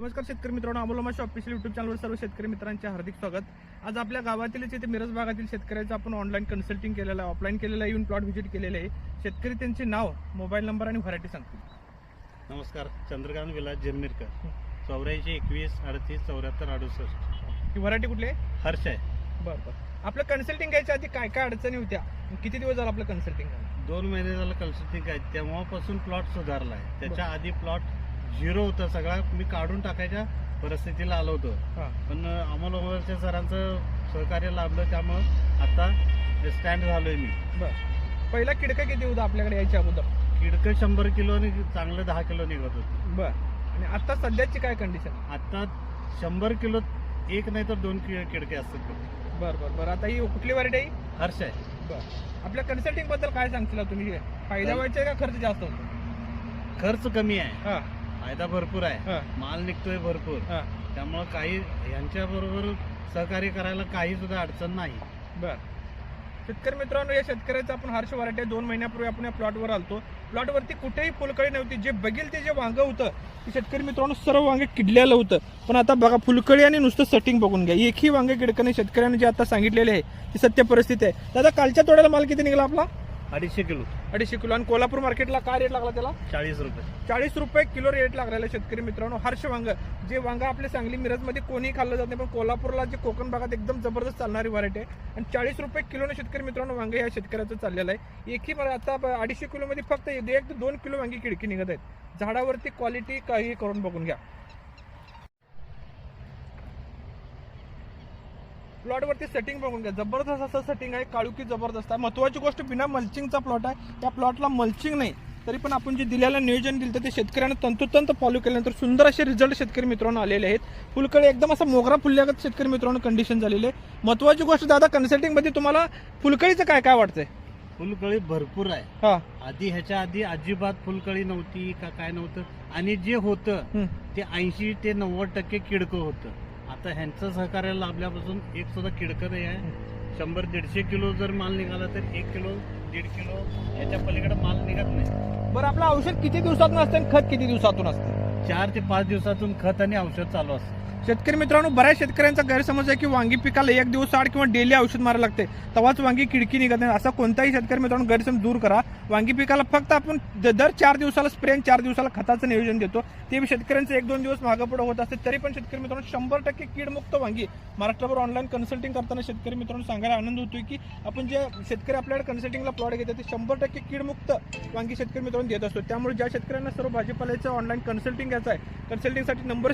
नमस्कार शेतकरी मित्रांनो अमोल माशी ऑफिशियल युट्यूब चॅनलवर सर्व शेतकरी मित्रांचे हार्दिक स्वागत. आज आपल्या गावातीलच इथे मिरज भागातील शेतकऱ्याचं आपण ऑनलाईन कन्सल्टिंग केलेलं आहे ऑफलाईन केलेलं आहे येऊन प्लॉट व्हिजिट केलेले आहे. शेतकरी त्यांचे नाव मोबाईल नंबर आणि व्हरायटी सांगतील. नमस्कार चंद्रकांत विलास जन्मीरकर चौऱ्याऐंशी एकवीस अडतीस चौऱ्याहत्तर अडुसष्ट. ही व्हरायटी कुठली आहे? हर्ष आहे. बरं बरं. आपलं कन्सल्टिंग घ्यायच्या आधी काय काय अडचणी होत्या? किती दिवस झाला आपलं कन्सल्टिंग दोन महिने झालं कन्सल्टिंग आहे. तेव्हापासून प्लॉट सुधारला आहे. त्याच्या आधी प्लॉट झिरो होतं सगळा मी काढून टाकायच्या परिस्थितीला आलो होतो. पण अमोल ओमरच्या सरांचं सहकार्य लाभलं त्यामुळं आता स्टँड झालोय मी. बरं. पहिला किडका किती होता आपल्याकडे यायच्या अगोदर? किडकं शंभर किलो आणि चांगलं दहा किलो निघत होती. बरं. आणि आता सध्याची काय कंडिशन आता शंभर किलो एक नाही तर दोन किडके असतात. बरं बरं बरं. आता ही कुठली व्हरायटी आहे? हर्ष आहे. बरं. आपल्या कन्सल्टिंगबद्दल काय सांगशील तुम्ही? फायदा व्हायचा का खर्च जास्त होतो? खर्च कमी आहे. हां. फायदा भरपूर आहे. हां. माल निघतोय भरपूर. त्यामुळं काही यांच्या बरोबर सहकार्य करायला काही सुद्धा अडचण नाही. बर. शेतकरी मित्रांनो या शेतकऱ्याचा आपण हर्ष वराठे दोन महिन्यापूर्वी आपण या प्लॉटवर आलतो. प्लॉटवरती कुठेही फुलकळी नव्हती. जे बघेल ते जे वांग होतं ते शेतकरी मित्रांनो सर्व वांगे किडलेलं होतं. पण आता बघा फुलकळी आणि नुसतं सेटिंग बघून घ्या. एकही वांगे किडकणे शेतकऱ्यांनी जे आता सांगितलेले आहे ती सत्य परिस्थिती आहे. दादा कालच्या तोड्याला माल किती निघाला आपला? अडीचशे किलो. अडीचशे किलो. आणि कोल्हापूर मार्केटला काय रेट लागला त्याला? चाळीस रुपये. चाळीस रुपये किलो रेट लागलेला आहे शेतकरी मित्रांनो. हर्ष वांग. जे वांग आपल्या सांगली मिरजमध्ये कोणीही खाल्लं जात नाही पण कोल्हापूरला जे कोकण भागात एकदम जबरदस्त चालणारी व्हरायटी आहे. आणि चाळीस रुपये किलोने शेतकरी मित्रांनो वांगे या शेतकऱ्याचं चाललेलं आहे. एकही मला आता अडीचशे किलोमध्ये फक्त एक ते दोन किलो वांगी खिडकी निघत आहेत. झाडावरती क्वालिटी काही करून बघून घ्या. प्लॉटवरती सेटिंग बघून घ्या. जबरदस्त असं सेटिंग आहे. काळुकी जबरदस्त आहे. महत्वाची गोष्ट बिना मल्चिंगचा प्लॉट आहे. त्या प्लॉटला मल्चिंग नाही. तरी पण आपण जे दिलेलं नियोजन दिलं तर ते शेतकऱ्यांना तंतोतंत फॉलो केल्यानंतर सुंदर असे रिझल्ट शेतकरी मित्रांनो आलेले आहेत. फुलकडे एकदम असं मोगरा फुलल्यागत शेतकरी मित्रांनो कंडिशन झालेली आहे. महत्वाची गोष्ट दादा कन्सल्टिंगमध्ये तुम्हाला फुलकळीचं काय काय वाटतंय? फुलकळी भरपूर आहे. हा. आधी ह्याच्या आधी अजिबात फुलकळी नव्हती का काय नव्हतं. आणि जे होतं. ते ऐंशी ते नव्वद टक्के किडकं होतं. आता ह्यांचं सहकार्य लाभल्यापासून एक सुद्धा किडकं नाही आहे. शंभर दीडशे किलो जर माल निघाला तर एक किलो दीड किलो याच्या पलीकडे माल निघत नाही. बरं आपलं औषध किती दिवसातून असतं आणि खत किती दिवसातून असतं? चार ते पाच दिवसातून खत आणि औषध चालू असतं. शेतकरी मित्रांनो बऱ्याच शेतकऱ्यांचा गैरसमज आहे की वांगी पिकाला एक दिवस आड किंवा डेली औषध मारायला लागते. तेव्हाच वांगी किडकी निघत नाही. असा कोणताही शेतकरी मित्रांनो गैरसमज दूर करा. वांगी पिकाला फक्त आपण दर चार दिवसाला स्प्रे चार दिवसाला खताचं नियोजन देतो. ते शेतकऱ्यांचं एक दोन दिवस मागं होत असते. तरी पण शेतकरी मित्रांनो शंभर टक्के कीडमुक्त वांगी. महाराष्ट्रावर ऑनलाईन कन्सल्टिंग करताना शेतकरी मित्रांनो सांगायला आनंद होतोय की आपण जे शेतकरी आपल्याकडे कन्सल्टिंगला प्लॉट घेतात ते शंभर टक्के कीडमुक्त वांगी शेतकरी मित्रांनो देत असतो. त्यामुळे ज्या शेतकऱ्यांना सर्व भाजीपाल्याचं ऑनलाईन कन्सल्टिंग घ्यायचं आहे कन्सल्टिंगसाठी नंबर